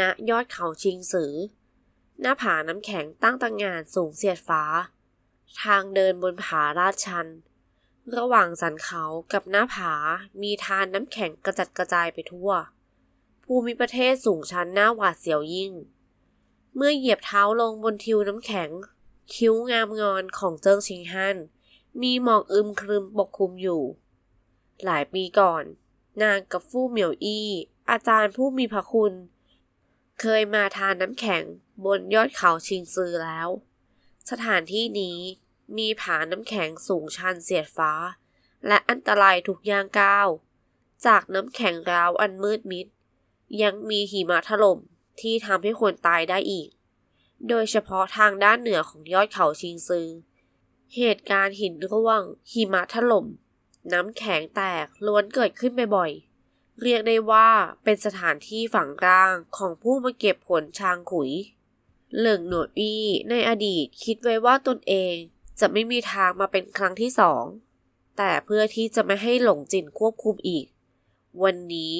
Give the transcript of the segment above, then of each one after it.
ณยอดเขาชิงซือ หน้าผาน้ำแข็งตั้งตังงานสูงเสียดฟ้า ทางเดินบนผาลาดชัน ระหว่างสันเขากับหน้าผามีทานน้ำแข็งกระจัดกระจายไปทั่ว ภูมิประเทศสูงชันหน้าหวาดเสียวยิ่ง เมื่อเหยียบเท้าลงบนทิวน้ำแข็ง คิ้วงามงอนของเจิ้งชิงฮั่นมีหมอกอึมครึมปกคลุมอยู่ หลายปีก่อน นางกับฟู่เหมียวอี้อาจารย์ผู้มีพระคุณ เคยมาทานน้ำแข็งบนยอดเขาชิงซือแล้ว สถานที่นี้มีผาน้ำแข็งสูงชันเสียดฟ้า และอันตรายทุกย่างก้าว จากน้ำแข็งร้าวอันมืดมิด ยังมีหิมะถล่มที่ทำให้คนตายได้อีก โดยเฉพาะทางด้านเหนือของยอดเขาชิงซือ เหตุการณ์หินร่วงหิมะถล่ม น้ำแข็งแตกล้วนเกิดขึ้นบ่อยๆ เรียกได้ว่าเป็นสถานที่ฝังร่างของผู้มาเก็บผลชางขุย เหลิงหนวดอี้ในอดีตคิดไว้ว่าตนเองจะไม่มีทางมาเป็นครั้งที่สอง แต่เพื่อที่จะไม่ให้หลงจินควบคุมอีก วันนี้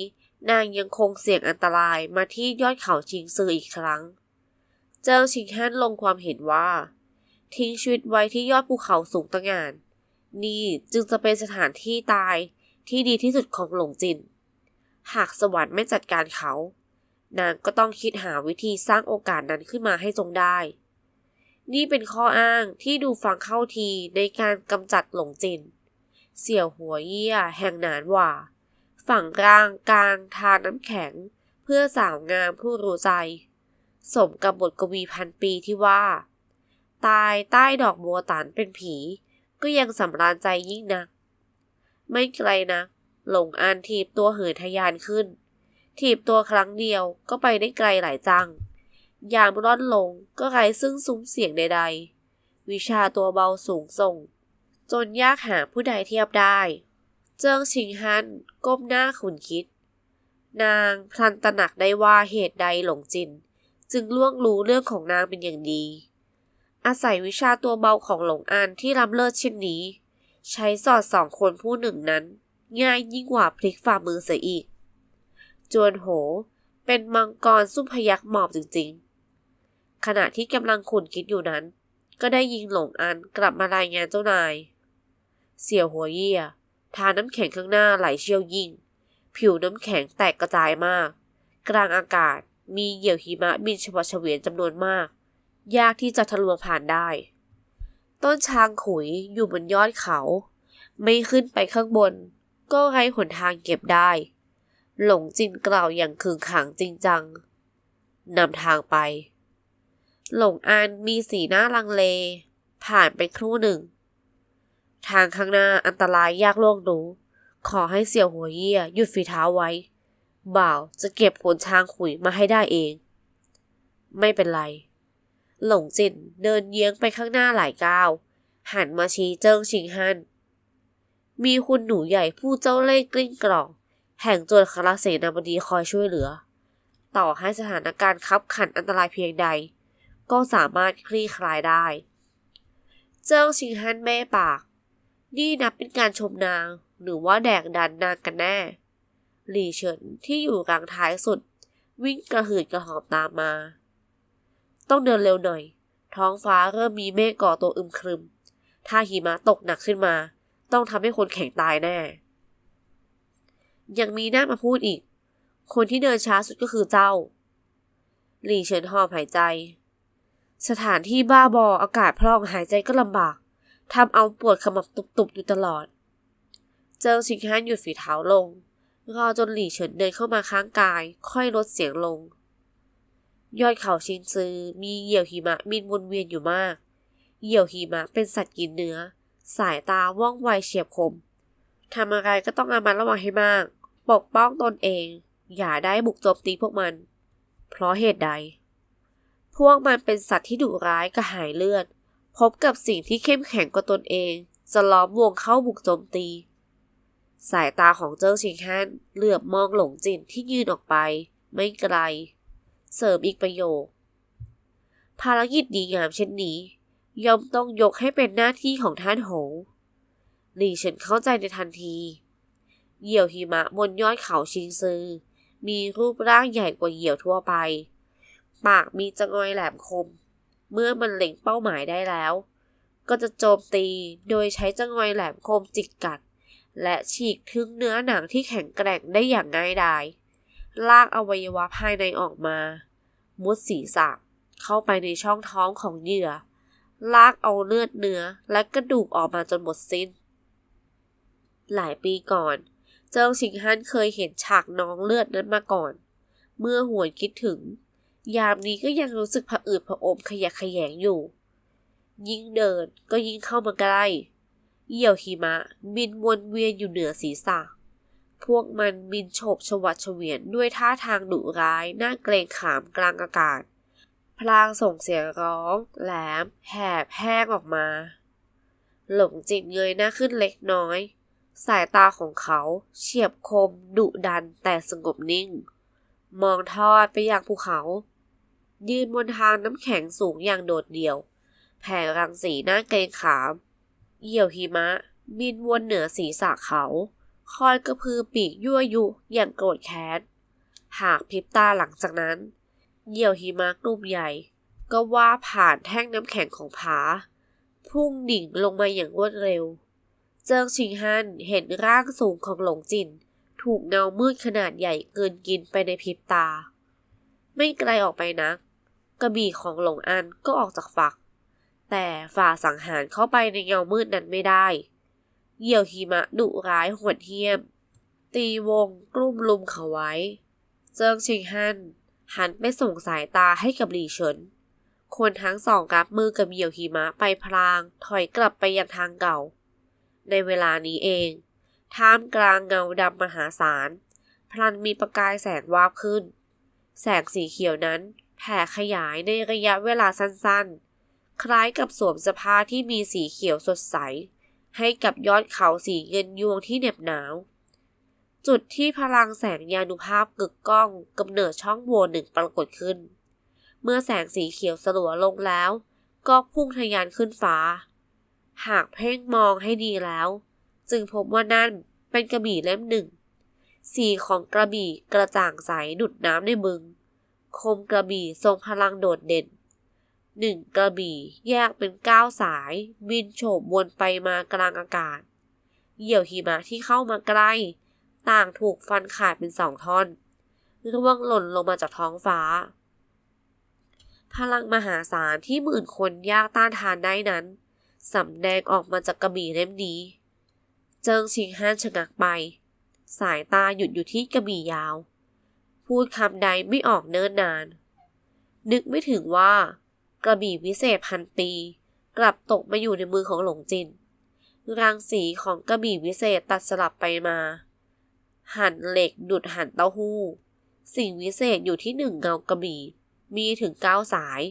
นางยังคงเสี่ยงอันตรายมาที่ยอดเขาชิงซืออีกครั้ง เจิ้งชิงฮั่นลงความเห็นว่า ทิ้งชีวิตไว้ที่ยอดภูเขาสูงตะงาน นี่จึงจะเป็นสถานที่ตายที่ดีที่สุดของหลงจิน หากสวรรค์ไม่จัดการเขา นางก็ต้องคิดหาวิธีสร้างโอกาสนั้นขึ้นมาให้จงได้ นี่เป็นข้ออ้างที่ดูฟังเข้าทีในการกำจัดหลงจิน เสี่ยวหัวเยี่ยแห่งนานว่า ฝั่งกลางกลางทานน้ำแข็ง เพื่อสาวงามผู้รู้ใจ สมกับบทกวีพันปีที่ว่า ตายใต้ดอกบัวตานเป็นผี ก็ยังสำราญใจยิ่งนัก ไม่ไกลนะ หลงอันทีบตัวเหินทะยานขึ้น ถีบตัวครั้งเดียวก็ไปได้ไกลหลายจัง ยามร่อนลงก็ไร้ซึ่งซุ้มเสียงใด ๆ วิชาตัวเบาสูงส่ง จนยากหาผู้ใดเทียบได้ เจิ้งชิงฮันก้มหน้าขุนคิด นางพลันตระหนักได้ว่าเหตุใดหลงจิน จึงล่วงรู้เรื่องของนางเป็นอย่างดี อาศัยวิชาตัวเบาของหลงอันที่ล้ำเลิศเช่นนี้ ใช้สอดสองคนผู้หนึ่งนั้น ง่ายยิ่งกว่าพลิกฝ่ามือเสียอีก จวนโห เป็นมังกรซุ่มพยักหมอบจริงๆ ขณะที่กำลังขุนคิดอยู่นั้น ก็ได้ยิงหลงอันกลับมารายงานเจ้านาย เสี่ยวหัวเยี่ยทาน้ำแข็งข้างหน้าไหลเชี่ยวยิ่ง ผิวน้ำแข็งแตกกระจายมาก กลางอากาศมีเหยี่ยวหิมะบินเฉพาะเฉวียนจำนวนมาก ยากที่จะทะลวงผ่านได้ ต้นช้างขุยอยู่บนยอดเขา ไม่ขึ้นไปข้างบน ก็ไร้หนทางเก็บได้ หลงจินกล่าวอย่างขึงขังจริงจังนำทางไป หลงอันมีสีหน้าลังเล ผ่านไปครู่หนึ่ง ทางข้างหน้าอันตรายยากล่วงรู้ ขอให้เสี่ยวหัวเยี่ยหยุดฝีเท้าไว้ บ่าวจะเก็บผลช้างขุยมาให้ได้เอง ไม่เป็นไร หลงจินเดินเยื้องไปข้างหน้าหลายก้าว หันมาชี้เจิ้งชิงฮัน มีคุณหนูใหญ่ผู้เจ้าเล่ห์กลิ้งกล่อง แห่งโจรคราเสนาบดีคอยช่วยเหลือ ต่อให้สถานการณ์คับขันอันตรายเพียงใด ก็สามารถคลี่คลายได้ เจิ้งชิงฮันแม่ปาก นี่นับเป็นการชมนางหรือว่าแดกดันนางกันแน่ หลี่เฉินที่อยู่กลางท้ายสุด วิ่งกระหืดกระหอบตามมา ต้องเดินเร็วหน่อย ท้องฟ้าเริ่มมีเมฆก่อตัวอึมครึม ถ้าหิมะตกหนักขึ้นมา ต้องทำให้คนแข็งตายแน่ ยังมีหน้ามาพูดอีก คนที่เดินช้าสุดก็คือเจ้า หลี่เฉินหอบหายใจ สถานที่บ้าบออากาศพร่องหายใจก็ลำบากทำเอาปวดขมับตุบๆอยู่ตลอด เจิ้งชิงฮันหยุดฝีเท้าลงรอจนหลี่เฉินเดินเข้ามาข้างกาย ค่อยลดเสียงลง ยอดเขาชินซือมีเหยี่ยวหิมะบินวนเวียนอยู่มาก เหยี่ยวหิมะเป็นสัตว์กินเนื้อ สายตาว่องไวเฉียบคมทำอะไรก็ต้องระมัดระวังให้มาก ปกป้องตนเอง อย่าได้บุกโจมตีพวกมัน เพราะเหตุใด พวกมันเป็นสัตว์ที่ดุร้ายกระหายเลือด พบกับสิ่งที่เข้มแข็งกว่าตนเอง จะล้อมวงเข้าบุกโจมตี สายตาของเจิ้งชิงฮันเหลือบมองหลงจินที่ยืนออกไป ไม่ไกล เสริมอีกประโยค ภารกิจดีงามเช่นนี้ ย่อมต้องยกให้เป็นหน้าที่ของท่านโหงหลี่เฉินเข้าใจในทันที เหยี่ยวหิมะบนยอดเขาชิงซือ มีรูปร่างใหญ่กว่าเหยี่ยวทั่วไป ปากมีจงอยแหลมคม เมื่อมันเล็งเป้าหมายได้แล้ว ก็จะโจมตีโดยใช้จงอยแหลมคมจิกกัด และฉีกทึงเนื้อหนังที่แข็งแกร่งได้อย่างง่ายดาย ลากอวัยวะภายในออกมา มุดศีรษะเข้าไปในช่องท้องของเหยื่อ ลากเอาเลือดเนื้อและกระดูกออกมาจนหมดสิ้น หลายปีก่อน เจ้าชิงฮันเคยเห็นฉากน้องเลือดนั้นมาก่อน เมื่อหวนคิดถึง ยามนี้ก็ยังรู้สึกผะอืดผะอมขยะแขยงอยู่ ยิ่งเดินก็ยิ่งเข้ามาใกล้เหยี่ยวหิมะบินวนเวียนอยู่เหนือศีรษะ พวกมันบินโฉบฉวัดเฉวียนด้วยท่าทางดุร้ายน่าเกรงขามกลางอากาศ พลางส่งเสียงร้องแหลมแหบแห้งออกมา หลงจิตเงยหน้าขึ้นเล็กน้อย สายตาของเขาเฉียบคม ดุดันแต่สงบนิ่ง มองทอดไปยังภูเขา ยืนบนทางน้ำแข็งสูงอย่างโดดเดี่ยว แผ่รังสีหน้าเกรงขาม เหยี่ยวหิมะ บินวนเหนือศีรษะเขา คอยกระพือปีกยั่วยุอย่างโกรธแค้น หากพริบตาหลังจากนั้น เหยี่ยวหิมะกลุ่มใหญ่ ก็ว่าผ่านแท่งน้ำแข็งของผา พุ่งดิ่งลงมาอย่างรวดเร็ว เจิงชิงฮันเห็นร่างสูงของหลงจิน ถูกเงามืดขนาดใหญ่เกินกินไปในพริบตา ไม่ไกลออกไปนัก กระบี่ของหลงอันก็ออกจากฝัก แต่ฝ่าสังหารเข้าไปในเงามืดนั้นไม่ได้เหยี่ยวหิมะดุร้ายหดเหี้ยม ตีวงกลุ่มลุมเขาไว้ เจิงชิงฮัน หันไปส่งสายตาให้กับหลี่เฉิน คนทั้งสองรับมือกับเหยี่ยวหิมะไปพลาง ถอยกลับไปยังทางเก่า ในเวลานี้เอง ท่ามกลางเงาดำมหาศาล พลันมีประกายแสงวาบขึ้น แสงสีเขียวนั้นแผ่ขยายในระยะเวลาสั้นๆ คล้ายกับสวมสื้อผ้าที่มีสีเขียวสดใส ให้กับยอดเขาสีเงินยวงที่เหน็บหนาว จุดที่พลังแสงยานุภาพกึกก้องกำเนิดช่องโหว่หนึ่งปรากฏขึ้น เมื่อแสงสีเขียวสลัวลงแล้ว ก็พุ่งทะยานขึ้นฟ้า หากเพ่งมองให้ดีแล้ว จึงพบว่านั่นเป็นกระบี่เล่มหนึ่ง สีของกระบี่กระจ่างใสดุดน้ำในบึง คมกระบี่ทรงพลังโดดเด่นหนึ่งกระบี่แยกเป็นเก้าสาย บินโฉบวนไปมากลางอากาศ เหยี่ยวหิมะที่เข้ามาใกล้ ต่างถูกฟันขาดเป็นสองท่อนร่วงหล่นลงมาจากท้องฟ้า พลังมหาศาลที่หมื่นคนยากต้านทานได้นั้นสำแดงออกมาจากกระบี่เล่มนี้ เจิงชิงฮั่นชะงักไป สายตาหยุดอยู่ที่กระบี่ยาว พูดคำใดไม่ออกเนิ่นนาน นึกไม่ถึงว่า กระบี่วิเศษพันปี กลับตกมาอยู่ในมือของหลงจิน รังสีของกระบี่วิเศษตัดสลับไปมา หั่นเหล็กดุดหั่นเต้าหู้ สิ่งวิเศษอยู่ที่หนึ่งเงากระบี่ มีถึงเก้าสาย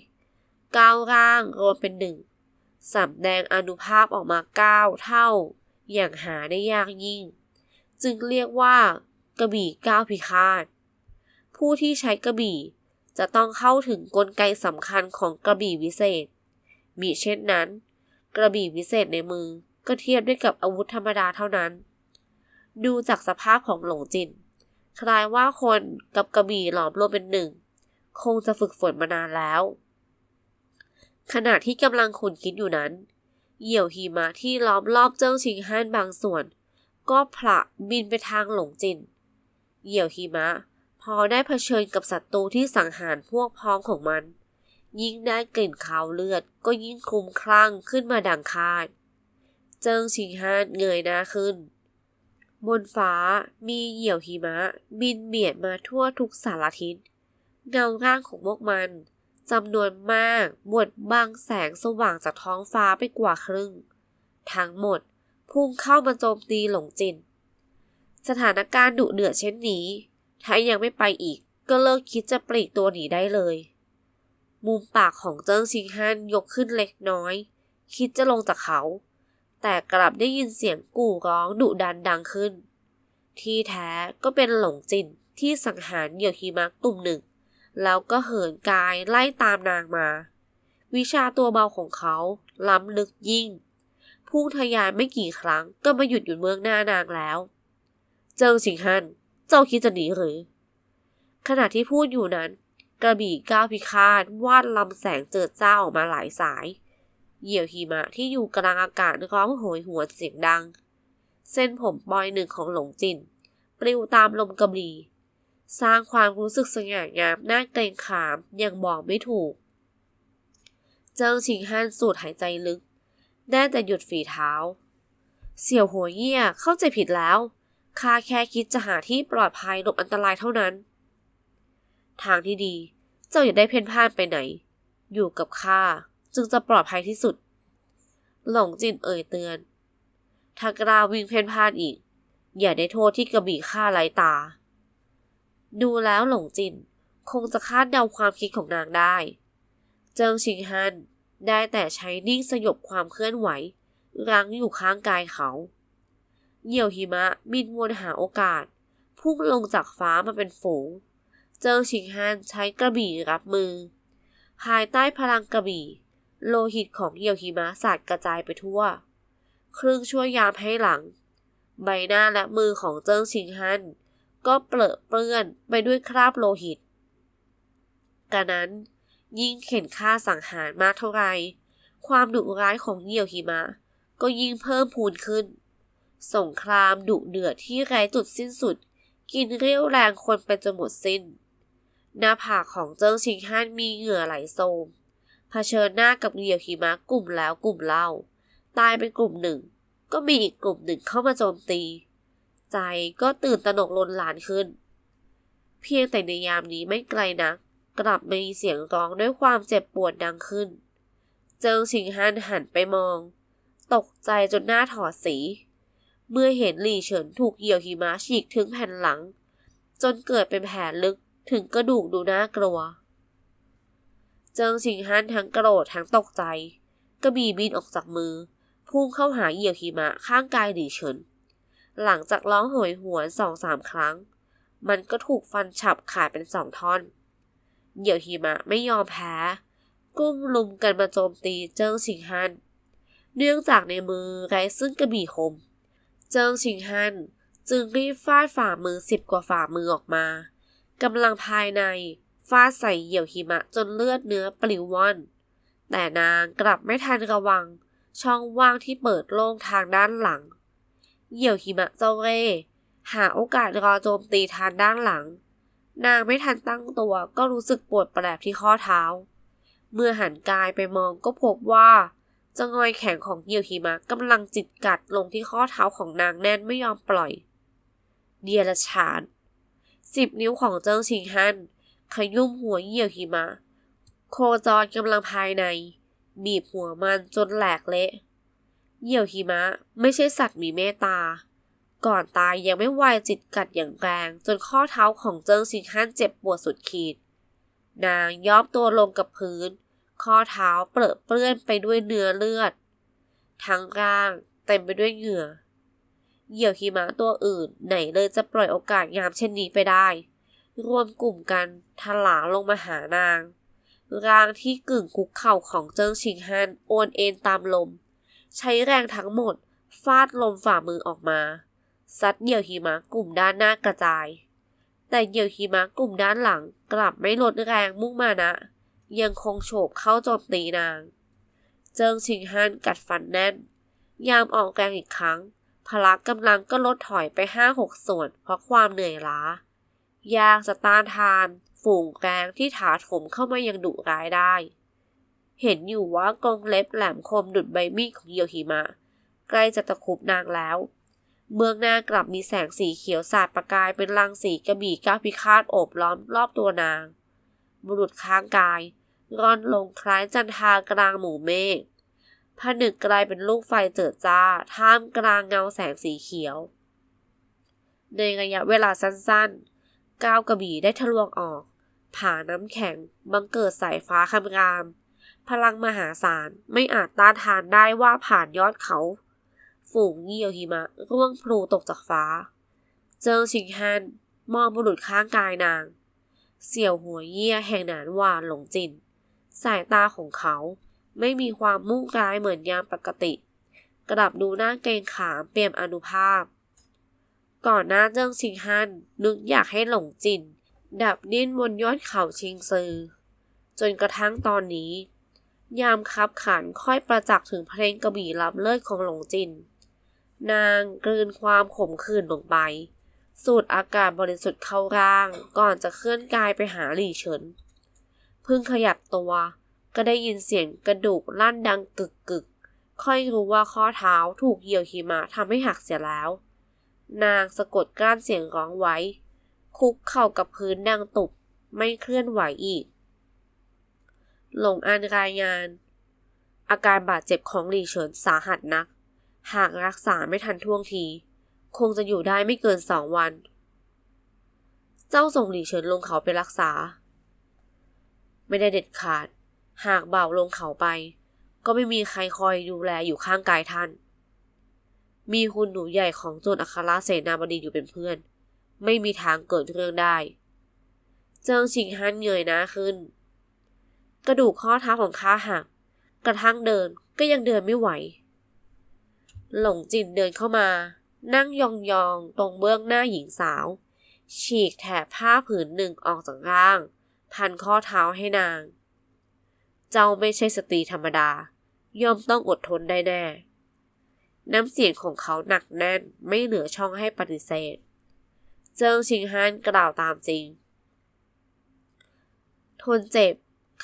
เก้าร่างรวมเป็นหนึ่งสำแดงอนุภาพออกมาเก้าเท่า อย่างหาได้ยากยิ่ง จึงเรียกว่ากระบี่เก้าพิฆาต ผู้ที่ใช้กระบี่จะต้องเข้าถึงกลไกสำคัญของกระบี่วิเศษมีเช่นนั้น กระบี่วิเศษในมือก็เทียบด้วยกับอาวุธธรรมดาเท่านั้น ดูจากสภาพของหลงจิน คล้ายว่าคนกับกระบี่หลอมรวมเป็นหนึ่ง คงจะฝึกฝนมานานแล้ว ขณะที่กำลังขุนคิดอยู่นั้น เหยี่ยวหิมะที่ล้อมรอบเจิ้งชิงฮั่นบางส่วน ก็ผละบินไปทางหลงจิน เหยี่ยวหิมะ พอได้เผชิญกับศัตรูที่สังหารพวกพ้องของมัน ยิ่งได้กลิ่นคาวเลือด ก็ยิ่งคลุ้มคลั่งขึ้นมาดังคาด เจิ้งชิงฮั่นเงยหน้าขึ้น บนฟ้ามีเหยี่ยวหิมะ บินเบียดมาทั่วทุกสารทิศ เงาร่างของพวกมันจำนวนมากบดบังแสงสว่างจากท้องฟ้าไปกว่าครึ่ง ทั้งหมดพุ่งเข้ามาโจมตีหลงจิน สถานการณ์ดุเดือดเช่นนี้ ถ้ายังไม่ไปอีกก็เลิกคิดจะปลีกตัวหนีได้เลย มุมปากของเจิ้งชิงฮันยกขึ้นเล็กน้อย คิดจะลงจากเขา แต่กลับได้ยินเสียงกู่ร้องดุดันดังขึ้น ที่แท้ก็เป็นหลงจินที่สังหารเหยี่ยวหิมะกลุ่มหนึ่ง แล้วก็เหินกายไล่ตามนางมา วิชาตัวเบาของเขาล้ำลึกยิ่งพุ่งทะยานไม่กี่ครั้งก็มาหยุดอยู่เมืองหน้านางแล้ว เจิงชิงฮัน เจ้าคิดจะหนีหรือ ขณะที่พูดอยู่นั้น กระบี่ก้าวพิฆาตวาดลำแสงเจิดจ้าออกมาหลายสาย เหยี่ยวหิมะที่อยู่กลางอากาศร้องโหยหวนเสียงดัง เส้นผมปลอยหนึ่งของหลงจินปลิวตามลมกระบี่สร้างความรู้สึกสง่างามน่าเกรงขามอย่างบอกไม่ถูก เจิ้งชิงฮั่นสูดหายใจลึกได้แต่หยุดฝีเท้า เสี่ยวหัวเยี่ยเข้าใจผิดแล้วข้าแค่คิดจะหาที่ปลอดภัยหลบอันตรายเท่านั้น ทางที่ดี เจ้าอย่าได้เพ่นพ่านไปไหน อยู่กับข้า จึงจะปลอดภัยที่สุด หลงจินเอ่ยเตือนถ้ากล้าวิ่งเพ่นพ่านอีก อย่าได้โทษที่กระบี่ข้าไร้ตา ดูแล้วหลงจินคงจะคาดเดาความคิดของนางได้ เจิงชิงฮันได้แต่ใช้นิ่งสยบความเคลื่อนไหว รั้งอยู่ข้างกายเขา เหยี่ยวหิมะบินวนหาโอกาส พุ่งลงจากฟ้ามาเป็นฝูง เจิงชิงฮันใช้กระบี่รับมือ ภายใต้พลังกระบี่ โลหิตของเหยี่ยวหิมะสาดกระจายไปทั่ว ครึ่งชั่วยามให้หลัง ใบหน้าและมือของเจิ้งชิงฮันก็เปรอะเปื้อนไปด้วยคราบโลหิตกานั้นยิ่งเข็นฆ่าสังหารมากเท่าไรความดุร้ายของเหยี่ยวหิมะ ก็ยิ่งเพิ่มพูนขึ้น สงครามดุเดือดที่ไร้จุดสิ้นสุด กินเรี่ยวแรงคนไปจนหมดสิ้น หน้าผากของเจิ้งชิงฮันมีเหงื่อไหลโซม ชิญหน้ากับเหยี่ยวหิมะกลุ่มแล้วกลุ่มเล่า ตายไปกลุ่มหนึ่ง ก็มีอีกกลุ่มหนึ่งเข้ามาโจมตี ใจก็ตื่นตระหนกลนหลานขึ้น เพียงแต่ในยามนี้ไม่ไกลนักกลับมีเสียงร้องด้วยความเจ็บปวดดังขึ้น เจิงชิงฮันหันไปมอง ตกใจจนหน้าถอดสี เมื่อเห็นหลี่เฉินถูกเหยี่ยวหิมะฉีกถึงแผ่นหลัง จนเกิดเป็นแผลลึกถึงกระดูกดูน่ากลัว เจิงชิงฮันทั้งโกรธทั้งตกใจ กระบี่บินออกจากมือ พุ่งเข้าหาเหยี่ยวหิมะข้างกายหลีเฉิน หลังจากร้องโหยหวนสองสามครั้ง มันก็ถูกฟันฉับขาดเป็นสองท่อน เหยี่ยวหิมะไม่ยอมแพ้ กุ้มลุมกันมาโจมตีเจิงชิงฮันเนื่องจากในมือไร้ซึ่งกระบี่คม เจิงชิงฮันจึงรีบฟาดฝ่ามือสิบกว่าฝ่ามือออกมา กำลังภายใน ฟาดใส่เหยี่ยวหิมะจนเลือดเนื้อปลิวว่อน แต่นางกลับไม่ทันระวัง ช่องว่างที่เปิดโล่งทางด้านหลัง เหยี่ยวหิมะเจ้าเร่หาโอกาสรอโจมตีทางด้านหลัง นางไม่ทันตั้งตัวก็รู้สึกปวดแปลบที่ข้อเท้า เมื่อหันกายไปมองก็พบว่าจงอยแข็งของเหยี่ยวหิมะกำลังจิตกัดลงที่ข้อเท้าของนางแน่นไม่ยอมปล่อย เดียรฉานสิบนิ้วของเจิ้งชิงฮัน ขยุ่มหัวเหยี่ยวหิมะ โคจรกำลังภายใน บีบหัวมันจนแหลกเละ เหยี่ยวหิมะไม่ใช่สัตว์มีเมตตา ก่อนตายยังไม่ไวจิตกัดอย่างแรง จนข้อเท้าของเจิ้งชิงฮันเจ็บปวดสุดขีด นางย่อมตัวลงกับพื้น ข้อเท้าเปรอะเปื้อนไปด้วยเนื้อเลือด ทั้งร่างเต็มไปด้วยเหงื่อเหยี่ยวหิมะตัวอื่นไหนเลยจะปล่อยโอกาสงามเช่นนี้ไปได้ รวมกลุ่มกันทลาลงมาหานาง ร่างที่กึ่งคุกเข่าของเจิ้งชิงฮันโอนเอ็นตามลม ใช้แรงทั้งหมด ฟาดลมฝ่ามือออกมา ซัดเหยี่ยวหิมะกลุ่มด้านหน้ากระจาย แต่เหยี่ยวหิมะกลุ่มด้านหลังกลับไม่ลดแรงมุ่งมานะ ยังคงโฉบเข้าโจมตีนาง เจิ้งชิงฮันกัดฟันแน่น ยามออกแรงอีกครั้งพละกำลังก็ลดถอยไปห้าหกส่วนเพราะความเหนื่อยล้า ยากจะต้านทาน ฝูงแรงที่ถาโถมเข้ามายังดุร้ายได้ เห็นอยู่ว่ากรงเล็บแหลมคมดุดใบมีดของเหยี่ยวหิมะ ใกล้จะตะคุบนางแล้ว เมืองหน้ากลับมีแสงสีเขียวสาดประกายเป็นรังสีกระบี่ก้าวพิฆาตโอบล้อมรอบตัวนาง บุรุษข้างกายร่อนลงคล้ายจันทากลางหมู่เมฆผนึกกลายเป็นลูกไฟเจิดจ้า ท่ามกลางเงาแสงสีเขียว ในระยะเวลาสั้นๆ ก้าวกระบี่ได้ทะลวงออกผ่าน้ำแข็ง บังเกิดสายฟ้าคำราม พลังมหาศาลไม่อาจต้านทานได้ว่าผ่านยอดเขา ฝูงเหยี่ยวหิมะร่วงพลูตกจากฟ้า เจิงชิงฮันมองบุรุษข้างกายนาง เสี่ยวหัวเยี่ยแห่งหนานวานหลงจิน สายตาของเขาไม่มีความมุ่งร้ายเหมือนยามปกติ กลับดูหน้าเกรงขามเปี่ยมอนุภาพ ก่อนหน้าเจิ้งชิงฮันนึกอยากให้หลงจิน ดับดิ้นบนยอดเขาชิงซือ จนกระทั่งตอนนี้ ยามคับขันค่อยประจักษ์ถึงเพลงกระบี่ลับเลิศของหลงจิน นางกลืนความขมขื่นลงไป สูดอากาศบริสุทธิ์เข้าร่าง ก่อนจะเคลื่อนกายไปหาหลี่เฉินเพิ่งขยับตัว ก็ได้ยินเสียงกระดูกลั่นดังกึกกึกค่อยรู้ว่าข้อเท้าถูกเหยี่ยวหิมะทำให้หักเสียแล้ว นางสะกดกลั้นเสียงร้องไว้ คุกเข่ากับพื้นดังตุบไม่เคลื่อนไหวอีก หลงอันรายงาน อาการบาดเจ็บของหลี่เฉินสาหัสนัก หากรักษาไม่ทันท่วงที คงจะอยู่ได้ไม่เกินสองวัน เจ้าส่งหลี่เฉินลงเขาไปรักษา ไม่ได้เด็ดขาด หากเบาลงเขาไป ก็ไม่มีใครคอยดูแลอยู่ข้างกายท่าน มีคุณหนูใหญ่ของโจรอัคราเสนาบดีอยู่เป็นเพื่อน ไม่มีทางเกิดเรื่องได้ เจิงชิงฮันเงยหน้าขึ้น กระดูกข้อเท้าของข้าหักกระทั่งเดินก็ยังเดินไม่ไหว หลงจินเดินเข้ามา นั่งยองๆ ตรงเบื้องหน้าหญิงสาว ฉีกแถบผ้าผืนหนึ่งออกจากร่าง พันข้อเท้าให้นาง เจ้าไม่ใช่สตรีธรรมดา ย่อมต้องอดทนได้แน่ น้ำเสียงของเขาหนักแน่นไม่เหลือช่องให้ปฏิเสธ เจิงชิงฮันกล่าวตามจริง ทนเจ็บ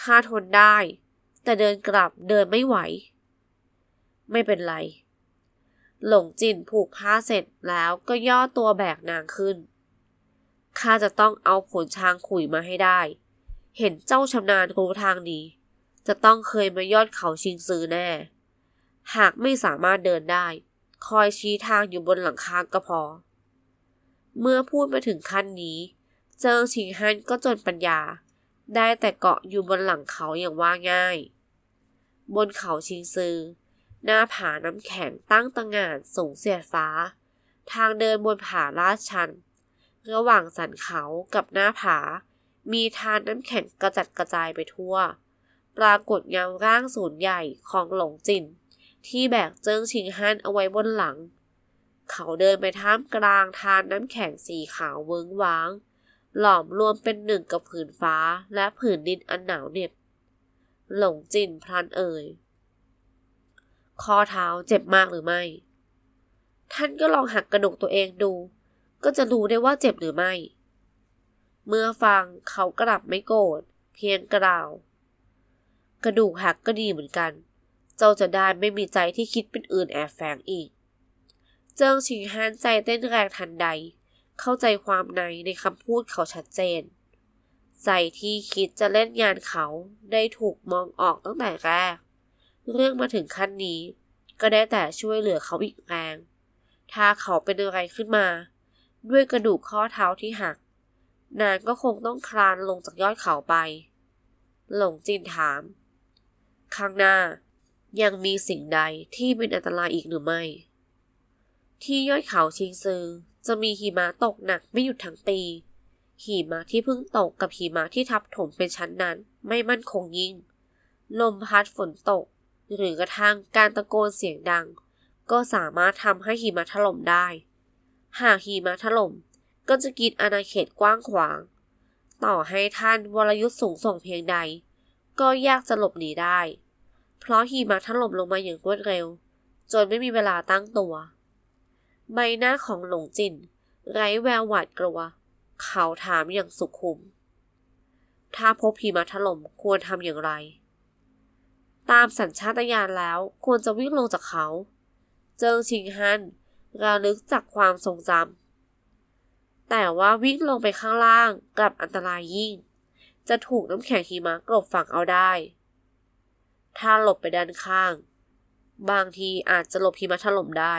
ข้าทนได้ แต่เดินกลับเดินไม่ไหว ไม่เป็นไร หลงจินผูกผ้าเสร็จแล้วก็ย่อตัวแบกนางขึ้น ข้าจะต้องเอาผลช้างขุยมาให้ได้ เห็นเจ้าชำนาญรู้ทางดี จะต้องเคยมายอดเขาชิงซือแน่ หากไม่สามารถเดินได้ คอยชี้ทางอยู่บนหลังคาก็พอ เมื่อพูดมาถึงขั้นนี้ เจิงชิงฮันก็จนปัญญา ได้แต่เกาะอยู่บนหลังเขาอย่างว่าง่าย บนเขาชิงซือ หน้าผาน้ำแข็งตั้งตะงานสูงเสียดฟ้า ทางเดินบนผาลาดชัน ระหว่างสันเขากับหน้าผา มีทานน้ำแข็งกระจัดกระจายไปทั่ว ปรากฏเงาร่างสูนใหญ่ของหลงจิน ที่แบกเจิ้งชิงฮันเอาไว้บนหลัง เขาเดินไปท่ามกลางทานน้ำแข็งสีขาวเวิ้งว้าง หลอมรวมเป็นหนึ่งกับผืนฟ้าและผืนดินอันหนาวเหน็บ หลงจินพลันเอ่ยข้อเท้าเจ็บมากหรือไม่ ท่านก็ลองหักกระดูกตัวเองดู ก็จะรู้ได้ว่าเจ็บหรือไม่ เมื่อฟังเขากลับไม่โกรธเพียงกล่าว กระดูกหักก็ดีเหมือนกัน เจ้าจะได้ไม่มีใจที่คิดเป็นอื่นแอบแฝงอีก เจิงชิงฮันใจเต้นแรงทันใด เข้าใจความในในคำพูดเขาชัดเจน ใจที่คิดจะเล่นงานเขาได้ถูกมองออกตั้งแต่แรก เรื่องมาถึงขั้นนี้ ก็ได้แต่ช่วยเหลือเขาอีกแรง ถ้าเขาเป็นอะไรขึ้นมา ด้วยกระดูกข้อเท้าที่หัก นางก็คงต้องคลานลงจากยอดเขาไป หลงจินถาม ข้างหน้า ยังมีสิ่งใดที่เป็นอันตรายอีกหรือไม่ ที่ยอดเขาชิงซือจะมีหิมะตกหนักไม่หยุดทั้งปี หิมะที่เพิ่งตกกับหิมะที่ทับถมเป็นชั้นนั้นไม่มั่นคงยิ่ง ลมพัดฝนตก หรือกระทั่งการตะโกนเสียงดัง ก็สามารถทำให้หิมะถล่มได้ หากหิมะถล่มก็จะกินอาณาเขตกว้างขวาง ต่อให้ท่านวรยุทธ์สูงส่งเพียงใด ก็ยากจะหลบหนีได้ เพราะหิมะถล่มลงมาอย่างรวดเร็ว จนไม่มีเวลาตั้งตัว ใบหน้าของหลงจิน ไร้แววหวาดกลัว เขาถามอย่างสุขุม ถ้าพบหิมะถล่มควรทำอย่างไร ตามสัญชาตญาณแล้วควรจะวิ่งลงจากเขา เจิงชิงฮันระลึกจากความทรงจำแต่ว่าวิ่งลงไปข้างล่างกลับอันตรายยิ่ง จะถูกน้ำแข็งหิมะกลบฝังเอาได้ ถ้าหลบไปด้านข้าง บางทีอาจจะหลบหิมะถล่มได้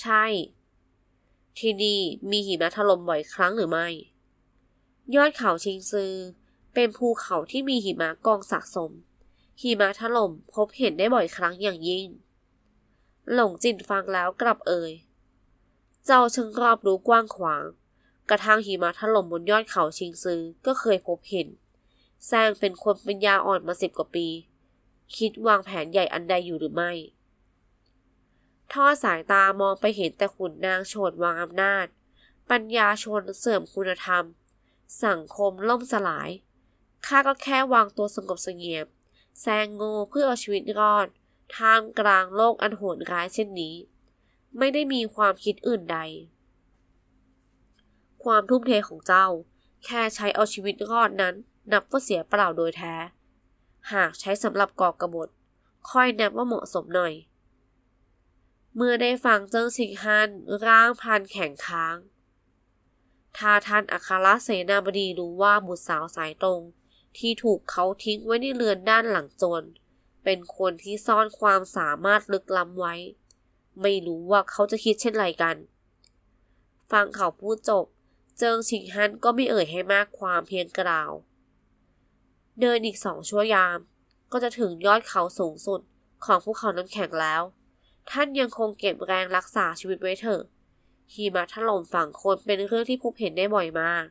ใช่ ที่นี่มีหิมะถล่มบ่อยครั้งหรือไม่ ยอดเขาชิงซือ เป็นภูเขาที่มีหิมะกองสะสม หิมะถล่มพบเห็นได้บ่อยครั้งอย่างยิ่ง หลงจินฟังแล้วกลับเอ่ย เจ้าช่างรอบรู้กว้างขวาง กระทั่งหิมะถล่มบนยอดเขาชิงซือก็เคยพบเห็นแซงเป็นคนปัญญาอ่อนมาสิบกว่าปี คิดวางแผนใหญ่อันใดอยู่หรือไม่ ทอดสายตามองไปเห็นแต่ขุนนางโฉดวางอำนาจ ปัญญาชนเสริมคุณธรรม สังคมล่มสลาย ข้าก็แค่วางตัวสงบเสงี่ยมแซงโง่เพื่อเอาชีวิตรอดท่ามกลางโลกอันโหดร้ายเช่นนี้ ไม่ได้มีความคิดอื่นใด ความทุ่มเทของเจ้า แค่ใช้เอาชีวิตรอดนั้น นับว่าเสียเปล่าโดยแท้ หากใช้สำหรับก่อกระบฏค่อยนับว่าเหมาะสมหน่อย เมื่อได้ฟังเจิ้งชิงฮันร่างพันแข็งค้าง ถ้าท่านอัครเสนาบดีรู้ว่าบุตรสาวสายตรงที่ถูกเขาทิ้งไว้ในเรือนด้านหลังโจรเป็นคนที่ซ่อนความสามารถลึกล้ำไว้ ไม่รู้ว่าเขาจะคิดเช่นไรกัน ฟังเขาพูดจบ เจิงชิงฮันก็ไม่เอ่ยให้มากความเพียงกล่าว เดินอีกสองชั่วยาม ก็จะถึงยอดเขาสูงสุดของภูเขาน้ำแข็งแล้ว ท่านยังคงเก็บแรงรักษาชีวิตไว้เถอะหิมะถล่มฝั่งคนเป็นเรื่องที่พบเห็นได้บ่อยมาก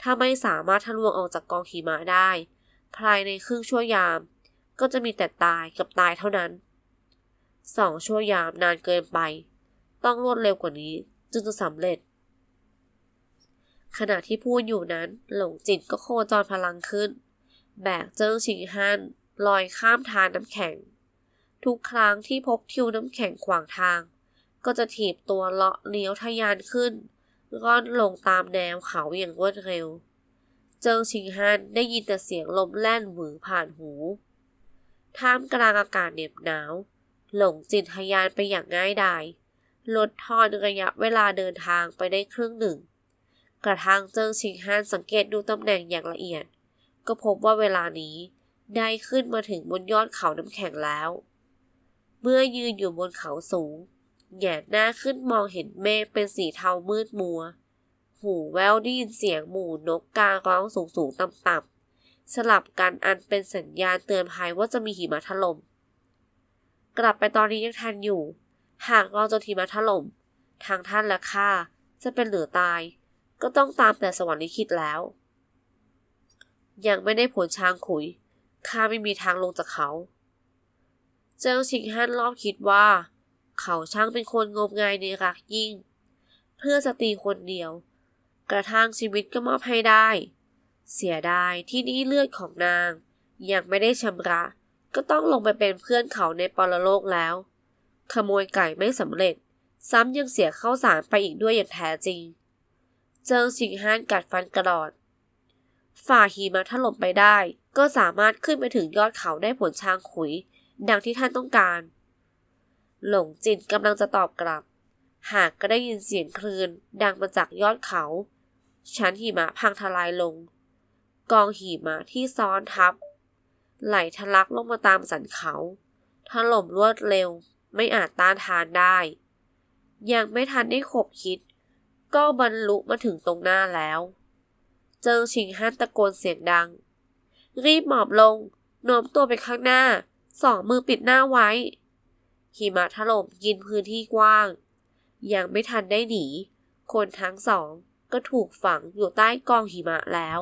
ถ้าไม่สามารถทะลวงออกจากกองหิมะได้ ภายในครึ่งชั่วยาม ก็จะมีแต่ตายกับตายเท่านั้น สองชั่วยามนานเกินไป ต้องรวดเร็วกว่านี้จึงจะสำเร็จ ขณะที่พูดอยู่นั้น หลงจิตก็โคจรพลังขึ้น แบกเจิ้งชิงฮันลอยข้ามทานน้ำแข็ง ทุกครั้งที่พบทิวน้ำแข็งขวางทาง ก็จะถีบตัวเลาะเลี้ยวทะยานขึ้นร่อนลงตามแนวเขาอย่างรวดเร็ว เจิงชิงฮันได้ยินแต่เสียงลมแล่นหวือผ่านหู ท่ามกลางอากาศเหน็บหนาว หลงจิตทะยานไปอย่างง่ายดาย ลดทอนระยะเวลาเดินทางไปได้ครึ่งหนึ่ง กระทั่งเจิงชิงฮันสังเกตดูตำแหน่งอย่างละเอียด ก็พบว่าเวลานี้ได้ขึ้นมาถึงบนยอดเขาน้ำแข็งแล้ว เมื่อยืนอยู่บนเขาสูงแหงนหน้าขึ้นมองเห็นเมฆเป็นสีเทามืดมัว หูแววได้ยินเสียงหมู่นกการ้องสูงสูงต่ำต่ำสลับกันอันเป็นสัญญาณเตือนภัยว่าจะมีหิมะถล่ม กลับไปตอนนี้ยังทันอยู่ หากเราจะหิมะถล่ม ทางท่านและข้าจะเป็นเหลือตาย ก็ต้องตามแต่สวรรค์ลิขิตแล้ว ยังไม่ได้ผลช้างขุย ข้าไม่มีทางลงจากเขา เจ้าชิงฮั่นรอบคิดว่า เขาช่างเป็นคนงมงายในรักยิ่ง เพื่อสตรีคนเดียว กระทั่งชีวิตก็มอบให้ได้ เสียดายที่นี่เลือดของนาง ยังไม่ได้ชำระ ก็ต้องลงไปเป็นเพื่อนเขาในปรโลกแล้ว ขโมยไก่ไม่สำเร็จ ซ้ำยังเสียข้าวสารไปอีกด้วยอย่างแท้จริง เจิงชิงฮั่นกัดฟันกระดอด ฝ่าหิมะถล่มไปได้ ก็สามารถขึ้นไปถึงยอดเขาได้ผลช้างขุย ดังที่ท่านต้องการ หลงจินกำลังจะตอบกลับ หากก็ได้ยินเสียงคลื่นดังมาจากยอดเขา ชั้นหิมะพังทลายลง กองหิมะที่ซ้อนทับ ไหลทะลักลงมาตามสันเขาถล่มรวดเร็วไม่อาจต้านทานได้ ยังไม่ทันได้ขบคิด ก็บรรลุมาถึงตรงหน้าแล้ว เจิงชิงฮั่นตะโกนเสียงดัง รีบหมอบลงโน้มตัวไปข้างหน้า สองมือปิดหน้าไว้ หิมะถล่มกินพื้นที่กว้าง ยังไม่ทันได้หนี คนทั้งสองก็ถูกฝังอยู่ใต้กองหิมะแล้ว